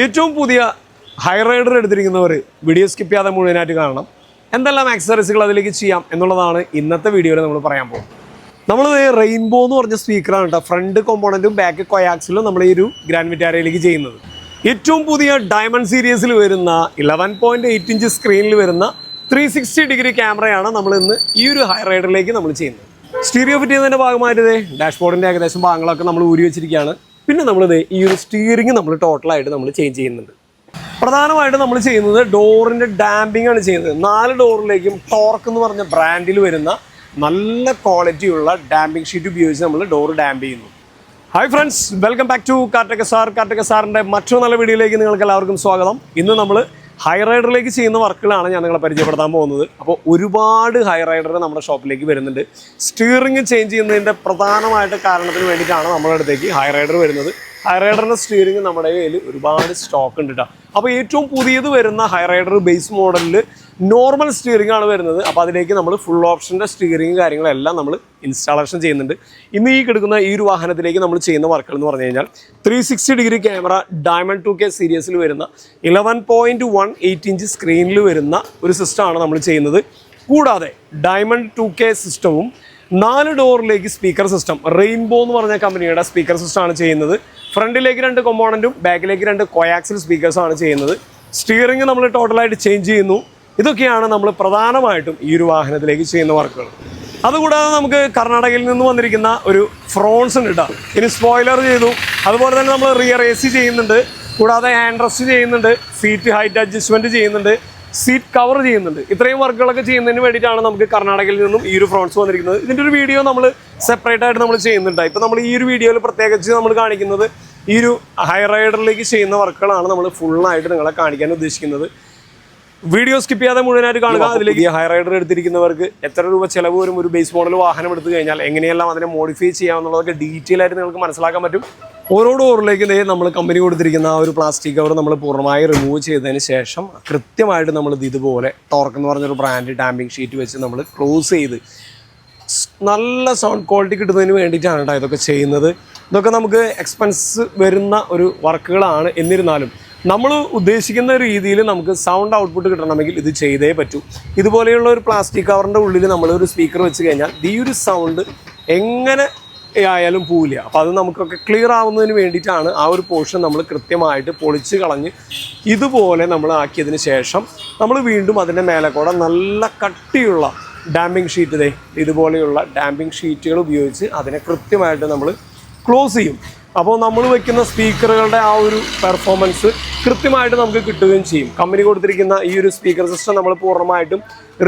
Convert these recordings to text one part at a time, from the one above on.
ഏറ്റവും പുതിയ Hyryder എടുത്തിരിക്കുന്നവർ വീഡിയോ സ്കിപ്പ് ചെയ്യാതെ മുഴുവനായിട്ട് കാണണം. എന്തെല്ലാം ആക്സസറീസുകൾ അതിലേക്ക് ചെയ്യാം എന്നുള്ളതാണ് ഇന്നത്തെ വീഡിയോയിൽ നമ്മൾ പറയാൻ പോകുന്നത്. നമ്മൾ റെയിൻബോ എന്ന് പറഞ്ഞ സ്പീക്കറാണ് കേട്ടോ. ഫ്രണ്ട് കോമ്പോണന്റും ബാക്ക് കൊയാക്സിലും നമ്മൾ ഈ ഒരു ഗ്രാൻഡ് വിറ്റാരയിലേക്ക് ചെയ്യുന്നത്. ഏറ്റവും പുതിയ ഡയമണ്ട് സീരീസിൽ വരുന്ന ഇലവൻ പോയിന്റ് എയ്റ്റ് ഇഞ്ച് സ്ക്രീനിൽ വരുന്ന ത്രീ സിക്സ്റ്റി ഡിഗ്രി ക്യാമറയാണ് നമ്മൾ ഇന്ന് ഈ ഒരു ഹൈ റൈഡറിലേക്ക് നമ്മൾ ചെയ്യുന്നത്. സ്റ്റീരിയോ ഫിറ്റ് ചെയ്യുന്നതിന്റെ ഭാഗമായിട്ട് ഡാഷ്ബോർഡിന്റെ ഏകദേശം ഭാഗങ്ങളൊക്കെ നമ്മൾ ഊരി വെച്ചിരിക്കുകയാണ്. പിന്നെ നമ്മളിത് ഈ ഒരു സ്റ്റിയറിംഗ് നമ്മൾ ടോട്ടലായിട്ട് നമ്മൾ ചേഞ്ച് ചെയ്യുന്നുണ്ട്. പ്രധാനമായിട്ട് നമ്മൾ ചെയ്യുന്നത് ഡോറിന്റെ ഡാമ്പിംഗ് ആണ് ചെയ്യുന്നത്. നാല് ഡോറിലേക്കും ടോർക്ക് എന്ന് പറഞ്ഞ ബ്രാൻഡിൽ വരുന്ന നല്ല ക്വാളിറ്റിയുള്ള ഡാമ്പിംഗ് ഷീറ്റ് ഉപയോഗിച്ച് നമ്മൾ ഡോർ ഡാമ്പ് ചെയ്യുന്നു. Hi friends welcome back to കാർട്ടക sir. കാർട്ടക സാറിന്റെ മറ്റൊരു നല്ല വീഡിയോയിലേക്ക് നിങ്ങൾക്ക് എല്ലാവർക്കും സ്വാഗതം. ഇന്ന് നമ്മൾ ഹൈ റൈഡറിലേക്ക് ചെയ്യുന്ന വർക്കുകളാണ് ഞാൻ നിങ്ങളെ പരിചയപ്പെടുത്താൻ പോകുന്നത്. അപ്പോൾ ഒരുപാട് ഹൈ റൈഡർ നമ്മുടെ ഷോപ്പിലേക്ക് വരുന്നുണ്ട്. സ്റ്റിയറിംഗ് ചേഞ്ച് ചെയ്യുന്നതിന്റെ പ്രധാനമായിട്ട് കാരണത്തിന് വേണ്ടിയിട്ടാണ് നമ്മുടെ അടുത്തേക്ക് ഹൈ റൈഡർ വരുന്നത്. ഹൈ റൈഡറിന്റെ സ്റ്റിയറിംഗ് നമ്മുടെ കയ്യിൽ ഒരുപാട് സ്റ്റോക്ക് ഉണ്ട് കേട്ടോ അപ്പോൾ ഏറ്റവും പുതിയത് വരുന്ന ഹൈറൈഡർ ബേസ് മോഡലിൽ നോർമൽ സ്റ്റിയറിംഗ് ആണ് വരുന്നത്. അപ്പോൾ അതിലേക്ക് നമ്മൾ ഫുൾ ഓപ്ഷന്റെ സ്റ്റിയറിംഗ് കാര്യങ്ങളെല്ലാം നമ്മൾ ഇൻസ്റ്റാളേഷൻ ചെയ്യുന്നുണ്ട്. ഇന്ന് ഈ കിടക്കുന്ന ഈ ഒരു വാഹനത്തിലേക്ക് നമ്മൾ ചെയ്യുന്ന വർക്കുകൾ എന്ന് പറഞ്ഞു കഴിഞ്ഞാൽ three sixty degree camera diamond two K സീരീസിൽ വരുന്ന eleven point one eight inch സ്ക്രീനിൽ വരുന്ന ഒരു സിസ്റ്റമാണ് നമ്മൾ ചെയ്യുന്നത്. കൂടാതെ ഡയമണ്ട് ടു കെ സിസ്റ്റവും നാല് ഡോറിലേക്ക് സ്പീക്കർ സിസ്റ്റം റെയിൻബോ എന്ന് പറഞ്ഞ കമ്പനിയുടെ സ്പീക്കർ സിസ്റ്റമാണ് ചെയ്യുന്നത്. ഫ്രണ്ടിലേക്ക് രണ്ട് കൊമ്പോണന്റും ബാക്കിലേക്ക് രണ്ട് കൊയാക്സിൽ സ്പീക്കേഴ്സാണ് ചെയ്യുന്നത്. സ്റ്റിയറിംഗ് നമ്മൾ ടോട്ടലായിട്ട് ചേഞ്ച് ചെയ്യുന്നു. ഇതൊക്കെയാണ് നമ്മൾ പ്രധാനമായിട്ടും ഈ ഒരു വാഹനത്തിലേക്ക് ചെയ്യുന്ന വർക്കുകൾ അതുകൂടാതെ നമുക്ക് കർണാടകയിൽ നിന്ന് വന്നിരിക്കുന്ന ഒരു ഫ്രോൺസ് ഉണ്ട് കേട്ടോ ഇനി സ്പോയിലർ ചെയ്തു. അതുപോലെ തന്നെ നമ്മൾ റിയർ എ സി ചെയ്യുന്നുണ്ട്. കൂടാതെ ഹാൻഡ് ചെയ്യുന്നുണ്ട്. സീറ്റ് ഹൈറ്റ് അഡ്ജസ്റ്റ്മെന്റ് ചെയ്യുന്നുണ്ട്. സീറ്റ് കവർ ചെയ്യുന്നുണ്ട്. ഇത്രയും വർക്കുകളൊക്കെ ചെയ്യുന്നതിന് വേണ്ടിയിട്ടാണ് നമുക്ക് കർണാടകയിൽ നിന്നും ഈ ഒരു ഫ്രോൺസ് വന്നിരിക്കുന്നത്. ഇതിന്റെ ഒരു വീഡിയോ നമ്മൾ സെപ്പറേറ്റ് ആയിട്ട് നമ്മൾ ചെയ്യുന്നുണ്ട്. ഇപ്പം നമ്മൾ ഈ ഒരു വീഡിയോയിൽ പ്രത്യേകിച്ച് നമ്മൾ കാണിക്കുന്നത് ഈ ഒരു ഹൈ റൈഡറിലേക്ക് ചെയ്യുന്ന വർക്കുകളാണ് നമ്മൾ ഫുള്ളായിട്ട് നിങ്ങളെ കാണിക്കാൻ ഉദ്ദേശിക്കുന്നത്. വീഡിയോ സ്കിപ്പ് ചെയ്യാതെ മുഴുവനായിട്ട് കാണുക. അതിലേക്ക് ഹൈ റൈഡർ എടുത്തിരിക്കുന്നവർക്ക് എത്ര രൂപ ചിലവ് വരും ഒരു ബേസ് മോഡൽ വാഹനം എടുത്തു കഴിഞ്ഞാൽ എങ്ങനെയെല്ലാം അതിനെ മോഡിഫൈ ചെയ്യാമെന്നുള്ളതൊക്കെ ഡീറ്റെയിൽ ആയിട്ട് നിങ്ങൾക്ക് മനസ്സിലാക്കാൻ പറ്റും. ഓരോ ഡോറിലേക്ക് ഇതേ നമ്മൾ കമ്പനി കൊടുത്തിരിക്കുന്ന ആ ഒരു പ്ലാസ്റ്റിക് കവർ നമ്മൾ പൂർണമായി റിമൂവ് ചെയ്തതിന് ശേഷം കൃത്യമായിട്ട് നമ്മൾ ഇത് ഇതുപോലെ ടോർക്ക് എന്ന് പറഞ്ഞൊരു ബ്രാൻഡ് ഡാമ്പിംഗ് ഷീറ്റ് വെച്ച് നമ്മൾ ക്ലോസ് ചെയ്ത് നല്ല സൗണ്ട് ക്വാളിറ്റി കിട്ടുന്നതിന് വേണ്ടിയിട്ടാണ് കേട്ടോ ഇതൊക്കെ ചെയ്യുന്നത്. ഇതൊക്കെ നമുക്ക് എക്സ്പെൻസ് വരുന്ന ഒരു വർക്കുകളാണ് എന്നിരുന്നാലും നമ്മൾ ഉദ്ദേശിക്കുന്ന രീതിയിൽ നമുക്ക് സൗണ്ട് ഔട്ട്പുട്ട് കിട്ടണമെങ്കിൽ ഇത് ചെയ്തേ പറ്റൂ. ഇതുപോലെയുള്ള ഒരു പ്ലാസ്റ്റിക് കവറിന്റെ ഉള്ളിൽ നമ്മൾ ഒരു സ്പീക്കർ വെച്ച് കഴിഞ്ഞാൽ ഈ ഒരു സൗണ്ട് എങ്ങനെ ആയാലും പോവില്ല. അപ്പം അത് നമുക്കൊക്കെ ക്ലിയർ ആവുന്നതിന് വേണ്ടിയിട്ടാണ് ആ ഒരു പോർഷൻ നമ്മൾ കൃത്യമായിട്ട് പൊളിച്ച് കളഞ്ഞ് ഇതുപോലെ നമ്മൾ ആക്കിയതിന് ശേഷം നമ്മൾ വീണ്ടും അതിന്റെ മേലെ കൂടെ നല്ല കട്ടിയുള്ള ഡാമ്പിംഗ് ഷീറ്റ് ദേ ഇതുപോലെയുള്ള ഡാമ്പിംഗ് ഷീറ്റുകൾ ഉപയോഗിച്ച് അതിനെ കൃത്യമായിട്ട് നമ്മൾ ക്ലോസ് ചെയ്യും. അപ്പോൾ നമ്മൾ വെക്കുന്ന സ്പീക്കറുകളുടെ ആ ഒരു പെർഫോമൻസ് കൃത്യമായിട്ട് നമുക്ക് കിട്ടുകയും ചെയ്യും. കമ്പനി കൊടുത്തിരിക്കുന്ന ഈ ഒരു സ്പീക്കർ സിസ്റ്റം നമ്മൾ പൂർണമായിട്ടും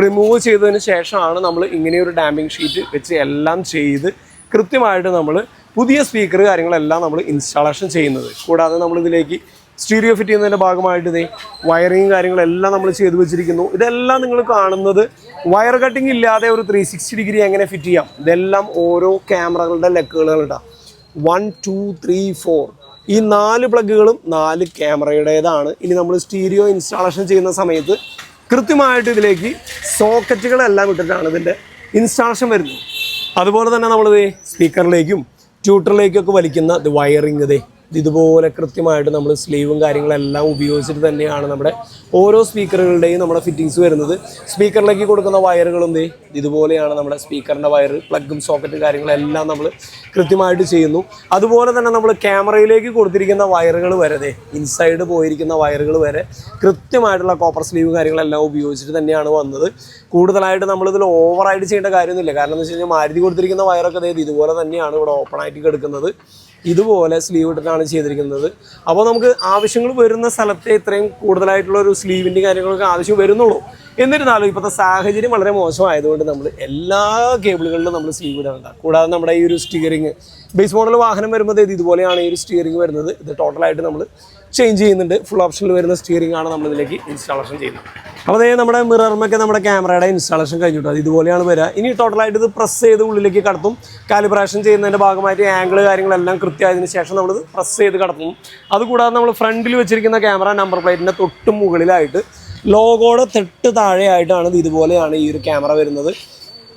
റിമൂവ് ചെയ്തതിന് ശേഷമാണ് നമ്മൾ ഇങ്ങനെയൊരു ഡാമ്പിംഗ് ഷീറ്റ് വെച്ച് എല്ലാം ചെയ്ത് കൃത്യമായിട്ട് നമ്മൾ പുതിയ സ്പീക്കർ കാര്യങ്ങളെല്ലാം നമ്മൾ ഇൻസ്റ്റാളേഷൻ ചെയ്യുന്നത്. കൂടാതെ നമ്മളിതിലേക്ക് സ്റ്റീരിയോ ഫിറ്റ് ചെയ്യുന്നതിന്റെ ഭാഗമായിട്ട് ഇതേ വയറിങ് കാര്യങ്ങളെല്ലാം നമ്മൾ ചെയ്തു വെച്ചിരിക്കുന്നു. ഇതെല്ലാം നിങ്ങൾ കാണുന്നത് വയർ കട്ടിംഗ് ഇല്ലാതെ ഒരു ത്രീ സിക്സ്റ്റി ഡിഗ്രി എങ്ങനെ ഫിറ്റ് ചെയ്യാം? ഇതെല്ലാം ഓരോ ക്യാമറകളുടെ ലെക്കുകളുണ്ടാ വൺ ടു ത്രീ ഫോർ ഈ നാല് പ്ലഗുകളും നാല് ക്യാമറയുടേതാണ് ഇനി നമ്മൾ സ്റ്റീരിയോ ഇൻസ്റ്റാളേഷൻ ചെയ്യുന്ന സമയത്ത് കൃത്യമായിട്ട് ഇതിലേക്ക് സോക്കറ്റുകളെല്ലാം ഇട്ടിട്ടാണ് ഇതിന്റെ ഇൻസ്റ്റാളേഷൻ വരുന്നത്. അതുപോലെ തന്നെ നമ്മളിത് സ്പീക്കറിലേക്കും ട്യൂട്ടറിലേക്കും ഒക്കെ വലിക്കുന്ന ഇത് വയറിങ് ഇതേ ഇതുപോലെ കൃത്യമായിട്ട് നമ്മൾ സ്ലീവും കാര്യങ്ങളെല്ലാം ഉപയോഗിച്ചിട്ട് തന്നെയാണ് നമ്മുടെ ഓരോ സ്പീക്കറുകളുടെയും നമ്മുടെ ഫിറ്റിങ്സ് വരുന്നത്. സ്പീക്കറിലേക്ക് കൊടുക്കുന്ന വയറുകളും ദേ ഇതുപോലെയാണ് നമ്മുടെ സ്പീക്കറിന്റെ വയർ പ്ലഗും സോക്കറ്റും കാര്യങ്ങളെല്ലാം നമ്മൾ കൃത്യമായിട്ട് ചെയ്യുന്നു. അതുപോലെ തന്നെ നമ്മൾ ക്യാമറയിലേക്ക് കൊടുത്തിരിക്കുന്ന വയറുകൾ വരെ ദേ ഇൻസൈഡ് പോയിരിക്കുന്ന വയറുകൾ വരെ കൃത്യമായിട്ടുള്ള കോപ്പർ സ്ലീവ് കാര്യങ്ങളെല്ലാം ഉപയോഗിച്ചിട്ട് തന്നെയാണ് വന്നത്. കൂടുതലായിട്ട് നമ്മളിതിൽ ഓവറായിട്ട് ചെയ്യേണ്ട കാര്യമൊന്നുമില്ല. കാരണം എന്ന് വെച്ച് കഴിഞ്ഞാൽ മാരുതി കൊടുത്തിരിക്കുന്ന വയറൊക്കെ ദേ ഇതുപോലെ തന്നെയാണ് ഇവിടെ ഓപ്പൺ ആയിട്ട് കിടക്കുന്നത്. ഇതുപോലെ സ്ലീവ് ഇട്ടിട്ടാണ് ചെയ്തിരിക്കുന്നത്. അപ്പോൾ നമുക്ക് ആവശ്യങ്ങൾ വരുന്ന സ്ഥലത്തെ ഇത്രയും കൂടുതലായിട്ടുള്ള ഒരു സ്ലീവിന്റെ കാര്യങ്ങളൊക്കെ ആവശ്യം വരുന്നുള്ളൂ. എന്നിരുന്നാലും ഇപ്പോഴത്തെ സാഹചര്യം വളരെ മോശമായതുകൊണ്ട് നമ്മൾ എല്ലാ കേബിളുകളിലും നമ്മൾ സ്ലീവ് ഇടേണ്ട കൂടാതെ നമ്മുടെ ഈ ഒരു സ്റ്റിയറിങ് ബേസ് മോഡൽ വാഹനം വരുമ്പോൾ ഇത് ഇതുപോലെയാണ് ഈ ഒരു സ്റ്റിയറിങ് വരുന്നത്. ഇത് ടോട്ടലായിട്ട് നമ്മൾ ചേഞ്ച് ചെയ്യുന്നുണ്ട്. ഫുൾ ഓപ്ഷനിൽ വരുന്ന സ്റ്റിയറിംഗ് ആണ് നമ്മൾ ഇതിലേക്ക് ഇൻസ്റ്റാളേഷൻ ചെയ്യുന്നത്. അപ്പോൾ അതേ നമ്മുടെ മിറർമൊക്കെ നമ്മുടെ ക്യാമറയുടെ ഇൻസ്റ്റാളേഷൻ കഴിഞ്ഞിട്ട്? അത് ഇതുപോലെയാണ് വരിക. ഇനി ടോട്ടലായിട്ട് ഇത് പ്രസ് ചെയ്ത് ഉള്ളിലേക്ക് കടത്തും. കാലിബ്രേഷൻ ചെയ്യുന്നതിന്റെ ഭാഗമായിട്ട് ആംഗിൾ കാര്യങ്ങളെല്ലാം കൃത്യമായതിനു ശേഷം നമ്മളിത് പ്രസ് ചെയ്ത് കടത്തും. അതുകൂടാതെ നമ്മൾ ഫ്രണ്ടിൽ വെച്ചിരിക്കുന്ന ക്യാമറ നമ്പർ പ്ലേറ്റിന്റെ തൊട്ട് മുകളിലായിട്ട് ലോഗോയുടെ തെട്ട് താഴെയായിട്ടാണ് ഇത് ഇതുപോലെയാണ് ഈ ഒരു ക്യാമറ വരുന്നത്.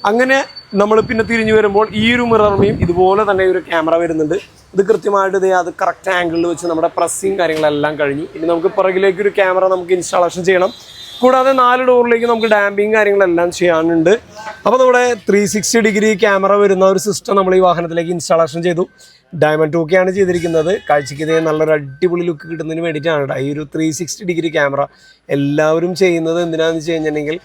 അങ്ങനെ നമ്മൾ പിന്നെ തിരിഞ്ഞു വരുമ്പോൾ ഈ ഒരു മിററിനെയും ഇതുപോലെ തന്നെ ഒരു ക്യാമറ വരുന്നുണ്ട്. ഇത് കൃത്യമായിട്ട് ഇതേ അത് കറക്റ്റ് ആംഗിളിൽ വെച്ച് നമ്മുടെ പ്രസ്സിങ് കാര്യങ്ങളെല്ലാം കഴിഞ്ഞു. ഇനി നമുക്ക് പുറകിലേക്ക് ഒരു ക്യാമറ നമുക്ക് ഇൻസ്റ്റാളേഷൻ ചെയ്യണം. കൂടാതെ നാല് ഡോറിലേക്ക് നമുക്ക് ഡാമ്പിങ് കാര്യങ്ങളെല്ലാം ചെയ്യാനുണ്ട്. അപ്പോൾ നമ്മുടെ ത്രീ സിക്സ്റ്റി ഡിഗ്രി ക്യാമറ വരുന്ന ഒരു സിസ്റ്റം നമ്മൾ ഈ വാഹനത്തിലേക്ക് ഇൻസ്റ്റാളേഷൻ ചെയ്തു. ഡയമണ്ട് ടു ആണ് ചെയ്തിരിക്കുന്നത്. കാഴ്ചയ്ക്ക് ഇതേ നല്ലൊരു അടിപൊളി ലുക്ക് കിട്ടുന്നതിന് വേണ്ടിയിട്ടാണ് ഈ ഒരു ത്രീ സിക്സ്റ്റി ഡിഗ്രി ക്യാമറ എല്ലാവരും ചെയ്യുന്നത് എന്തിനാണെന്ന് വെച്ച് കഴിഞ്ഞിട്ടുണ്ടെങ്കിൽ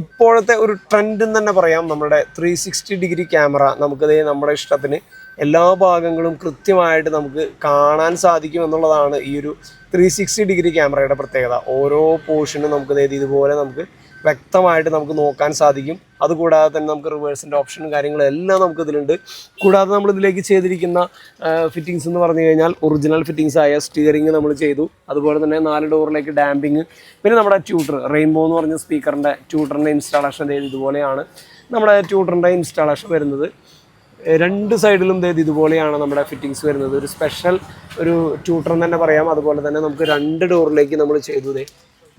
ഇപ്പോഴത്തെ ഒരു ട്രെൻഡ് എന്ന് തന്നെ പറയാം. നമ്മുടെ ത്രീ സിക്സ്റ്റി ഡിഗ്രി ക്യാമറ നമുക്കിതേ നമ്മുടെ ഇഷ്ടത്തിന് എല്ലാ ഭാഗങ്ങളും കൃത്യമായിട്ട് നമുക്ക് കാണാൻ സാധിക്കും എന്നുള്ളതാണ് ഈ ഒരു ത്രീ സിക്സ്റ്റി ഡിഗ്രി ക്യാമറയുടെ പ്രത്യേകത. ഓരോ പോർഷനും നമുക്ക് ഇതുപോലെ നമുക്ക് വ്യക്തമായിട്ട് നമുക്ക് നോക്കാൻ സാധിക്കും. അതുകൂടാതെ തന്നെ നമുക്ക് റിവേഴ്സിന്റെ ഓപ്ഷനും കാര്യങ്ങളും എല്ലാം നമുക്ക് ഇതിലുണ്ട് കൂടാതെ നമ്മൾ ഇതിലേക്ക് ചെയ്തിരിക്കുന്ന ഫിറ്റിങ്സ് എന്ന് പറഞ്ഞു കഴിഞ്ഞാൽ ഒറിജിനൽ ഫിറ്റിങ്സ് ആയ സ്റ്റിയറിംഗ് നമ്മൾ ചെയ്തു. അതുപോലെ തന്നെ നാല് ഡോറിലേക്ക് ഡാമ്പിങ് പിന്നെ നമ്മുടെ ട്യൂട്ടർ റെയിൻബോ എന്ന് പറഞ്ഞ സ്പീക്കറിന്റെ ട്യൂട്ടറിന്റെ ഇൻസ്റ്റാളേഷൻ ചെയ്ത് ഇതുപോലെയാണ്. നമ്മുടെ ട്യൂട്ടറിന്റെ ഇൻസ്റ്റാളേഷൻ വരുന്നത്. രണ്ട് സൈഡിലും ദേ ഇതുപോലെയാണ് നമ്മുടെ ഫിറ്റിങ്സ് വരുന്നത്. ഒരു സ്പെഷ്യൽ ഒരു ട്യൂട്ടർ എന്ന് തന്നെ പറയാം. അതുപോലെ തന്നെ നമുക്ക് രണ്ട് ഡോറിലേക്ക് നമ്മൾ ചെയ്തു ദേ.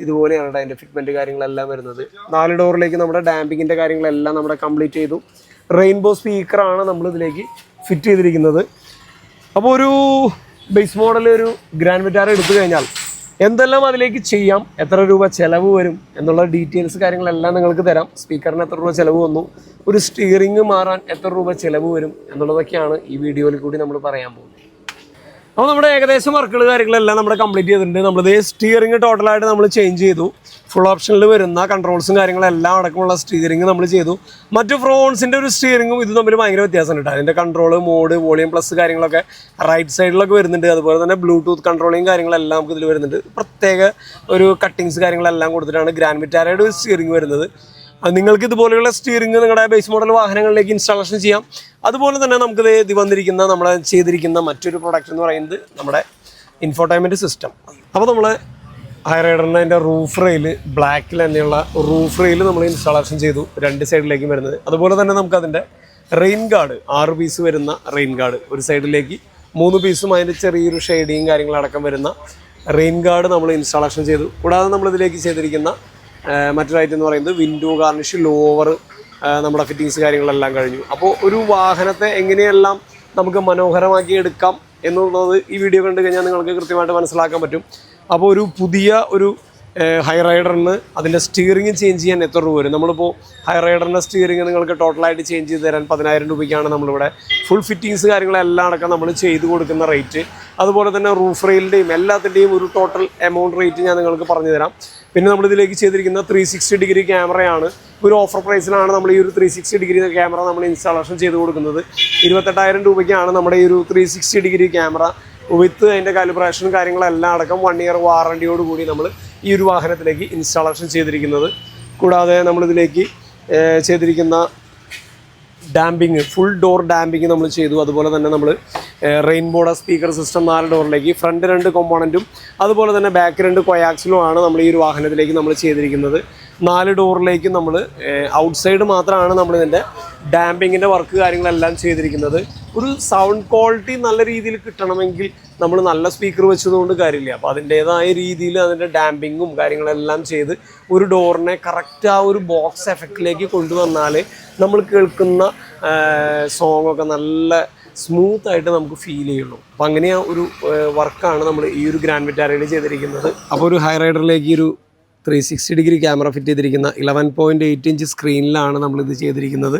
ഇതുപോലെയാണ് അതിന്റെ ഫിറ്റ്മെന്റ് കാര്യങ്ങളെല്ലാം വരുന്നത്. നാല് ഡോറിലേക്ക് നമ്മുടെ ഡാമ്പിങ്ങിന്റെ കാര്യങ്ങളെല്ലാം നമ്മുടെ കംപ്ലീറ്റ് ചെയ്തു. റെയിൻബോ സ്പീക്കറാണ് നമ്മൾ ഇതിലേക്ക് ഫിറ്റ് ചെയ്തിരിക്കുന്നത്. അപ്പോൾ ഒരു ബേസ് മോഡൽ ഒരു ഗ്രാൻഡ് വിറ്റാർ എടുത്തു കഴിഞ്ഞാൽ എന്തെല്ലാം അതിലേക്ക് ചെയ്യാം എത്ര രൂപ ചിലവ് വരും എന്നുള്ള ഡീറ്റെയിൽസ് കാര്യങ്ങളെല്ലാം നിങ്ങൾക്ക് തരാം. സ്പീക്കറിന് എത്ര രൂപ ചിലവ് വന്നു ഒരു സ്റ്റിയറിംഗ് മാറാൻ എത്ര രൂപ ചിലവ് വരും എന്നുള്ളതൊക്കെയാണ് ഈ വീഡിയോയിൽ കൂടി നമ്മൾ പറയാൻ പോകുന്നത്. അപ്പോൾ നമ്മുടെ ഏകദേശം വർക്കുകൾ കാര്യങ്ങളെല്ലാം നമ്മുടെ കംപ്ലീറ്റ് ചെയ്തിട്ടുണ്ട്. നമ്മളിത് സ്റ്റിയറിംഗ് ടോട്ടലായിട്ട് നമ്മൾ ചേഞ്ച് ചെയ്തു. ഫുൾ ഓപ്ഷനിൽ വരുന്ന കൺട്രോൾസും കാര്യങ്ങളെല്ലാം അടക്കമുള്ള സ്റ്റിയറിംഗ് നമ്മൾ ചെയ്തു. മറ്റു ഫ്രോൺസിന്റെ ഒരു സ്റ്റിയറിംഗും ഇത് തമ്മിൽ ഭയങ്കര കേട്ടോ അതിന്റെ കൺട്രോൾ മോഡ് വോളിയം പ്ലസ് കാര്യങ്ങളൊക്കെ റൈറ്റ് സൈഡിലൊക്കെ വരുന്നുണ്ട്. അതുപോലെ തന്നെ ബ്ലൂടൂത്ത് കൺട്രോളിങ് കാര്യങ്ങളെല്ലാം നമുക്ക് ഇതിൽ വരുന്നുണ്ട്. പ്രത്യേക ഒരു കട്ടിങ്സ് കാര്യങ്ങളെല്ലാം കൊടുത്തിട്ടാണ് ഗ്രാൻഡ് വിറ്റാരയുടെ ഒരു സ്റ്റിയറിംഗ് വരുന്നത്. നിങ്ങൾക്ക് ഇതുപോലെയുള്ള സ്റ്റിയറിംഗ് നിങ്ങളുടെ ബേസ് മോഡൽ വാഹനങ്ങളിലേക്ക് ഇൻസ്റ്റാളേഷൻ ചെയ്യാം. അതുപോലെ തന്നെ നമുക്ക് ഇത് വന്നിരിക്കുന്ന നമ്മൾ ചെയ്തിരിക്കുന്ന മറ്റൊരു പ്രൊഡക്റ്റ് എന്ന് പറയുന്നത് നമ്മുടെ ഇൻഫോർടൈൻമെന്റ് സിസ്റ്റം അപ്പോൾ നമ്മൾ ഹൈറൈഡറിന്റെ അതിന്റെ റൂഫ് റെയിൽ ബ്ലാക്കിൽ തന്നെയുള്ള റൂഫ് റെയിൽ നമ്മൾ ഇൻസ്റ്റാളേഷൻ ചെയ്തു രണ്ട് സൈഡിലേക്കും വരുന്നത്. അതുപോലെ തന്നെ നമുക്ക് അതിന്റെ റെയിൻ ഗാർഡ് ആറ് പീസ് വരുന്ന റെയിൻ ഗാർഡ് ഒരു സൈഡിലേക്ക് മൂന്ന് പീസും അതിന്റെ ചെറിയൊരു ഷെയ്ഡിങ് കാര്യങ്ങളടക്കം വരുന്ന റെയിൻ ഗാർഡ് നമ്മൾ ഇൻസ്റ്റാളേഷൻ ചെയ്തു. കൂടാതെ നമ്മളിതിലേക്ക് ചെയ്തിരിക്കുന്ന മറ്റൊരു ഐറ്റം എന്ന് പറയുന്നത് വിൻഡോ ഗാർണിഷ് ലോവർ നമ്മുടെ ഫിറ്റിങ്സ് കാര്യങ്ങളെല്ലാം കഴിഞ്ഞു. അപ്പോൾ ഒരു വാഹനത്തെ എങ്ങനെയെല്ലാം നമുക്ക് മനോഹരമാക്കി എടുക്കാം എന്നുള്ളത് ഈ വീഡിയോ കണ്ടു കഴിഞ്ഞാൽ നിങ്ങൾക്ക് കൃത്യമായിട്ട് മനസ്സിലാക്കാൻ പറ്റും. അപ്പോൾ ഒരു പുതിയ ഒരു ഹൈ റൈഡറിന് അതിന്റെ സ്റ്റിയറിംഗ് ചേഞ്ച് ചെയ്യാൻ എത്ര രൂപ വരും? നമ്മളിപ്പോൾ ഹൈ റൈഡറിന്റെ സ്റ്റിയറിംഗ് നിങ്ങൾക്ക് ടോട്ടലായിട്ട് ചേഞ്ച് ചെയ്ത് തരാൻ പതിനായിരം രൂപയ്ക്കാണ് നമ്മളിവിടെ ഫുൾ ഫിറ്റിങ്സ് കാര്യങ്ങളെല്ലാം അടക്കം നമ്മൾ ചെയ്ത് കൊടുക്കുന്ന റേറ്റ് അതുപോലെ തന്നെ റൂഫ് റെയിലിന്റെയും എല്ലാത്തിന്റെയും ഒരു ടോട്ടൽ എമൗണ്ട് റേറ്റ് ഞാൻ നിങ്ങൾക്ക് പറഞ്ഞു തരാം. പിന്നെ നമ്മളിതിലേക്ക് ചെയ്തിരിക്കുന്ന ത്രീ സിക്സ്റ്റി ഡിഗ്രി ക്യാമറയാണ് ഒരു ഓഫർ പ്രൈസിലാണ് നമ്മൾ ഈ ഒരു ത്രീ സിക്സ്റ്റി ഡിഗ്രി ക്യാമറ നമ്മൾ ഇൻസ്റ്റാളേഷൻ ചെയ്ത് കൊടുക്കുന്നത്. ഇരുപത്തെട്ടായിരം രൂപയ്ക്കാണ് നമ്മുടെ ഈ ഒരു three sixty degree camera with അതിന്റെ കാലിബ്രേഷൻ കാര്യങ്ങളെല്ലാം അടക്കം വൺ ഇയർ വാറണ്ടിയോട് കൂടി നമ്മൾ ഈ ഒരു വാഹനത്തിലേക്ക് ഇൻസ്റ്റാളേഷൻ ചെയ്തിരിക്കുന്നത്. കൂടാതെ നമ്മളിതിലേക്ക് ചെയ്തിരിക്കുന്ന ഡാമ്പിങ് ഫുൾ ഡോർ ഡാമ്പിങ് നമ്മൾ ചെയ്തു. അതുപോലെ തന്നെ നമ്മൾ റെയിൻബോയുടെ സ്പീക്കർ സിസ്റ്റം നാല് ഡോറിലേക്ക് ഫ്രണ്ട് രണ്ട് കോമ്പോണന്റും അതുപോലെ തന്നെ ബാക്ക് രണ്ട് കൊയാക്സിലും ആണ് നമ്മൾ ഈ ഒരു വാഹനത്തിലേക്ക് നമ്മൾ ചെയ്തിരിക്കുന്നത്. നാല് ഡോറിലേക്കും നമ്മൾ ഔട്ട്സൈഡ് മാത്രമാണ് നമ്മളിതിന്റെ ഡാമ്പിങ്ങിന്റെ വർക്ക് കാര്യങ്ങളെല്ലാം ചെയ്തിരിക്കുന്നത്. ഒരു സൗണ്ട് ക്വാളിറ്റി നല്ല രീതിയിൽ കിട്ടണമെങ്കിൽ നമ്മൾ നല്ല സ്പീക്കർ വെച്ചതുകൊണ്ട് കാര്യമില്ല. അപ്പോൾ അതിന്റേതായ രീതിയിൽ അതിന്റെ ഡാമ്പിങ്ങും കാര്യങ്ങളെല്ലാം ചെയ്ത് ഒരു ഡോറിനെ കറക്റ്റ് ആ ഒരു ബോക്സ് എഫക്റ്റിലേക്ക് കൊണ്ടുവന്നാൽ നമ്മൾ കേൾക്കുന്ന സോങ് ഒക്കെ നല്ല സ്മൂത്ത് ആയിട്ട് നമുക്ക് ഫീൽ ചെയ്യുള്ളൂ. അപ്പോൾ അങ്ങനെയാ ഒരു വർക്കാണ് നമ്മൾ ഈ ഒരു ഗ്രാൻഡ് വിറ്റാരയിൽ ചെയ്തിരിക്കുന്നത്. അപ്പോൾ ഒരു ഹൈ റൈഡറിലേക്ക് ഒരു three sixty degree camera fit ചെയ്തിരിക്കുന്ന ഇലവൻ പോയിന്റ് എയ്റ്റ് ഇഞ്ച് സ്ക്രീനിലാണ് നമ്മളിത് ചെയ്തിരിക്കുന്നത്.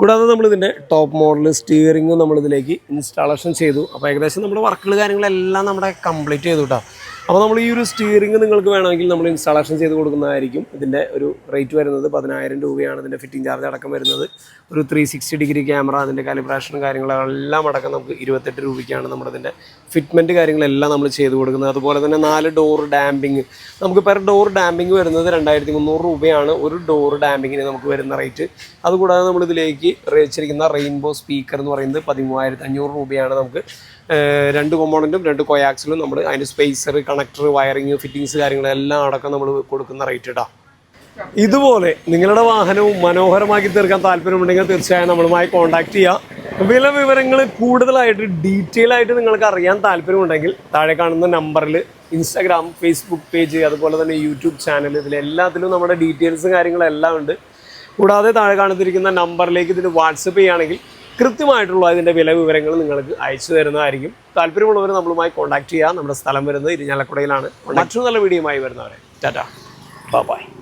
കൂടാതെ നമ്മളിതിന്റെ ടോപ്പ് മോഡൽ സ്റ്റിയറിങ്ങും നമ്മളിതിലേക്ക് ഇൻസ്റ്റാളേഷൻ ചെയ്തു. അപ്പോൾ ഏകദേശം നമ്മുടെ വർക്കുകൾ കാര്യങ്ങളെല്ലാം നമ്മുടെ കംപ്ലീറ്റ് ചെയ്തു കേട്ടോ അപ്പോൾ നമ്മൾ ഈ ഒരു സ്റ്റിയറിംഗ് നിങ്ങൾക്ക് വേണമെങ്കിൽ നമ്മൾ ഇൻസ്റ്റാളേഷൻ ചെയ്ത് കൊടുക്കുന്നതായിരിക്കും. ഇതിന്റെ ഒരു റേറ്റ് വരുന്നത് പതിനായിരം രൂപയാണ് ഇതിന്റെ ഫിറ്റിംഗ് ചാർജ് അടക്കം വരുന്നത്. ഒരു ത്രീ സിക്സ്റ്റി ഡിഗ്രി ക്യാമറ അതിന്റെ കാലിബ്രേഷനും കാര്യങ്ങളെല്ലാം അടക്കം നമുക്ക് ഇരുപത്തെട്ട് രൂപയ്ക്കാണ് നമ്മളിതിന്റെ ഫിറ്റ്മെന്റ് കാര്യങ്ങളെല്ലാം നമ്മൾ ചെയ്ത് കൊടുക്കുന്നത്. അതുപോലെ തന്നെ നാല് ഡോർ ഡാമ്പിങ് നമുക്ക് പെർ ഡോർ ഡാമ്പിങ് വരുന്നത് രണ്ടായിരത്തി മുന്നൂറ് രൂപയാണ്. ഒരു ഡോർ ഡാമ്പിങ്ങിന് നമുക്ക് വരുന്ന റേറ്റ് അതുകൂടാതെ നമ്മളിതിലേക്ക് വെച്ചിരിക്കുന്ന റെയിൻബോ സ്പീക്കർ എന്ന് പറയുന്നത് പതിമൂവായിരത്തി അഞ്ഞൂറ് രൂപയാണ് നമുക്ക് രണ്ട് കോമ്പോണന്റും രണ്ട് കോയാക്സിലും നമ്മൾ അതിന്റെ സ്പേസർ കണക്ടർ വയറിങ് ഫിറ്റിങ്സ് കാര്യങ്ങളെല്ലാം അടക്കം നമ്മൾ കൊടുക്കുന്ന റേറ്റ് ഇടാം ഇതുപോലെ നിങ്ങളുടെ വാഹനവും മനോഹരമാക്കി തീർക്കാൻ താല്പര്യമുണ്ടെങ്കിൽ തീർച്ചയായും നമ്മളുമായി കോൺടാക്ട് ചെയ്യുക വില വിവരങ്ങൾ കൂടുതലായിട്ട് ഡീറ്റെയിൽ ആയിട്ട് നിങ്ങൾക്ക് അറിയാൻ താല്പര്യമുണ്ടെങ്കിൽ താഴെ കാണുന്ന നമ്പറിൽ ഇൻസ്റ്റാഗ്രാം ഫേസ്ബുക്ക് പേജ് അതുപോലെ തന്നെ യൂട്യൂബ് ചാനൽ ഇതിലെല്ലാത്തിലും നമ്മുടെ ഡീറ്റെയിൽസും കാര്യങ്ങളെല്ലാം ഉണ്ട്. കൂടാതെ താഴെ കാണുന്നിരിക്കുന്ന നമ്പറിലേക്ക് ഇതിന് വാട്സപ്പ് ചെയ്യുകയാണെങ്കിൽ കൃത്യമായിട്ടുള്ള അതിന്റെ വില വിവരങ്ങൾ നിങ്ങൾക്ക് അയച്ചു തരുന്നതായിരിക്കും. താല്പര്യമുള്ളവർ നമ്മളുമായി കോൺടാക്ട് ചെയ്യുക നമ്മുടെ സ്ഥലം വരുന്നത് ഇരിഞ്ഞാലക്കുടയിലാണ്. മറ്റൊരു നല്ല വീഡിയോയുമായി വരുന്നവരെ. ടാറ്റ. ബൈ.